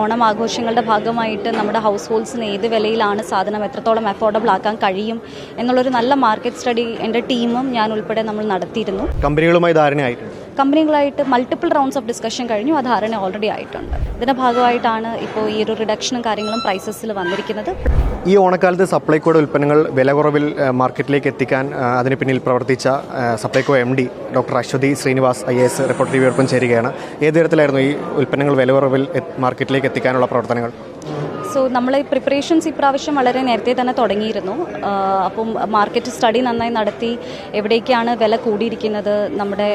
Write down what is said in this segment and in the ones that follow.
ഓണം ആഘോഷങ്ങളുടെ ഭാഗമായിട്ട് നമ്മുടെ ഹൗസ് ഹോൾഡ്സിന് ഏത് വിലയിലാണ് സാധനം എത്രത്തോളം അഫോർഡബിൾ ആക്കാൻ കഴിയും എന്നുള്ളൊരു നല്ല മാർക്കറ്റ് സ്റ്റഡി എന്റെ ടീമും ഞാൻ ഉൾപ്പെടെ നമ്മൾ നടത്തിയിരുന്നു. കമ്പനികളുമായി ധാരണയായിട്ടുണ്ട്. കമ്പനികളായിട്ട് മൾട്ടിപ്പിൾ റൗണ്ട്സ് ഓഫ് ഡിസ്കഷൻ കഴിഞ്ഞു. ആ ധാരണ ഓൾറെഡി ആയിട്ടുണ്ട്. ഇതിന്റെ ഭാഗമായിട്ടാണ് ഇപ്പോൾ ഈ ഒരു റിഡക്ഷനും കാര്യങ്ങളും പ്രൈസസിൽ വന്നിരിക്കുന്നത്. ഈ ഓണക്കാലത്ത് സപ്ലൈകോയുടെ ഉൽപ്പന്നങ്ങൾ വില കുറവിൽ മാർക്കറ്റിലേക്ക് എത്തിക്കാൻ അതിന് പിന്നിൽ പ്രവർത്തിച്ച Supplyco M D doctor Aswathy Srinivas I S reporter റിവ്യൂർപ്പം ചേരുകയാണ്. ഏത് തരത്തിലായിരുന്നു ഈ ഉൽപ്പന്നങ്ങൾ വില കുറവിൽ മാർക്കറ്റിലേക്ക് എത്തിക്കാനുള്ള പ്രവർത്തനങ്ങൾ? സോ നമ്മൾ പ്രിപ്പറേഷൻസ് ഇപ്രാവശ്യം വളരെ നേരത്തെ തന്നെ തുടങ്ങിയിരുന്നു. അപ്പം മാർക്കറ്റ് സ്റ്റഡി നന്നായി നടത്തി. എവിടേക്കാണ് വില കൂടിയിരിക്കുന്നത്? നമ്മുടെ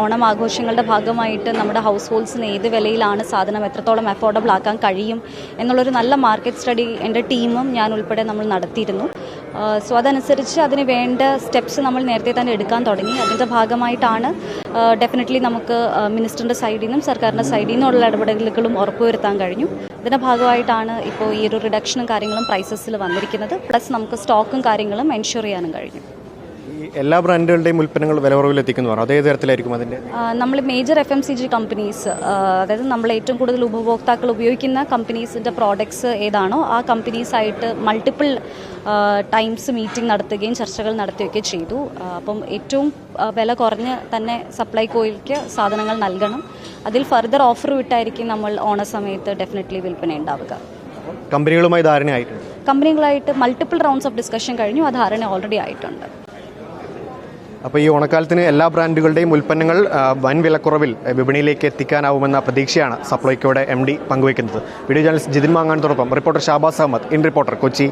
ഓണം ആഘോഷങ്ങളുടെ ഭാഗമായിട്ട് നമ്മുടെ ഹൗസ് ഹോൾഡ്സിന് ഏത് വിലയിലാണ് സാധനം എത്രത്തോളം അഫോർഡബിൾ ആക്കാൻ കഴിയും എന്നുള്ളൊരു നല്ല മാർക്കറ്റ് സ്റ്റഡി എന്റെ ടീമും ഞാൻ ഉൾപ്പെടെ നമ്മൾ നടത്തിയിരുന്നു. സോ അതനുസരിച്ച് അതിന് വേണ്ട സ്റ്റെപ്സ് നമ്മൾ നേരത്തെ തന്നെ എടുക്കാൻ തുടങ്ങി. അതിന്റെ ഭാഗമായിട്ടാണ് ഡെഫിനറ്റ്ലി നമുക്ക് മിനിസ്റ്ററിന്റെ സൈഡിൽ നിന്നും സർക്കാരിന്റെ സൈഡിൽ നിന്നുള്ള ഇടപെടലുകളും ഉറപ്പുവരുത്താൻ കഴിഞ്ഞു. അതിന്റെ ഭാഗമായിട്ടാണ് ഇപ്പോൾ ഈ ഒരു റിഡക്ഷനും കാര്യങ്ങളും പ്രൈസസിൽ വന്നിരിക്കുന്നത്. പ്ലസ് നമുക്ക് സ്റ്റോക്കും കാര്യങ്ങളും എൻഷുർ ചെയ്യാനും കഴിഞ്ഞു. എല്ലാ ബ്രാൻഡുകളുടെയും ഉൽപ്പന്നങ്ങൾ വില കുറവിൽ അതേ തരത്തിലായിരിക്കും അതിന്റെ നമ്മൾ major F M C G companies അതായത് നമ്മൾ ഏറ്റവും കൂടുതൽ ഉപഭോക്താക്കൾ ഉപയോഗിക്കുന്ന കമ്പനീസിന്റെ പ്രോഡക്ട്സ് ഏതാണോ ആ കമ്പനീസായിട്ട് മൾട്ടിപ്പിൾ ടൈംസ് മീറ്റിംഗ് നടത്തുകയും ചർച്ചകൾ നടത്തുകയൊക്കെ ചെയ്തു. അപ്പം ഏറ്റവും വില കുറഞ്ഞ് തന്നെ സപ്ലൈ കോയിലേക്ക് സാധനങ്ങൾ നൽകണം. അതിൽ ഫർദർ ഓഫർ വിട്ടായിരിക്കും നമ്മൾ ഓണ സമയത്ത് ഡെഫിനറ്റ്ലി വിൽപ്പന ഉണ്ടാവുക കമ്പനികളുമായി ധാരണയായിട്ടുണ്ട് കമ്പനികളായിട്ട് മൾട്ടിപ്പിൾ റൗണ്ട്സ് ഓഫ് ഡിസ്കഷൻ കഴിഞ്ഞു. ആ ധാരണ ഓൾറെഡി ആയിട്ടുണ്ട്. അപ്പോൾ ഈ ഓണക്കാലത്തിന് എല്ലാ ബ്രാൻഡുകളുടെയും ഉൽപ്പന്നങ്ങൾ വൻ വിലക്കുറവിൽ വിപണിയിലേക്ക് എത്തിക്കാനാവുമെന്ന പ്രതീക്ഷയാണ് സപ്ലൈക്കോയുടെ എം ഡി പങ്കുവയ്ക്കുന്നത്. Video journalist Jithin മാങ്ങാനത്തോടൊപ്പം reporter Shabaz Ahammed. In reporter Kochi.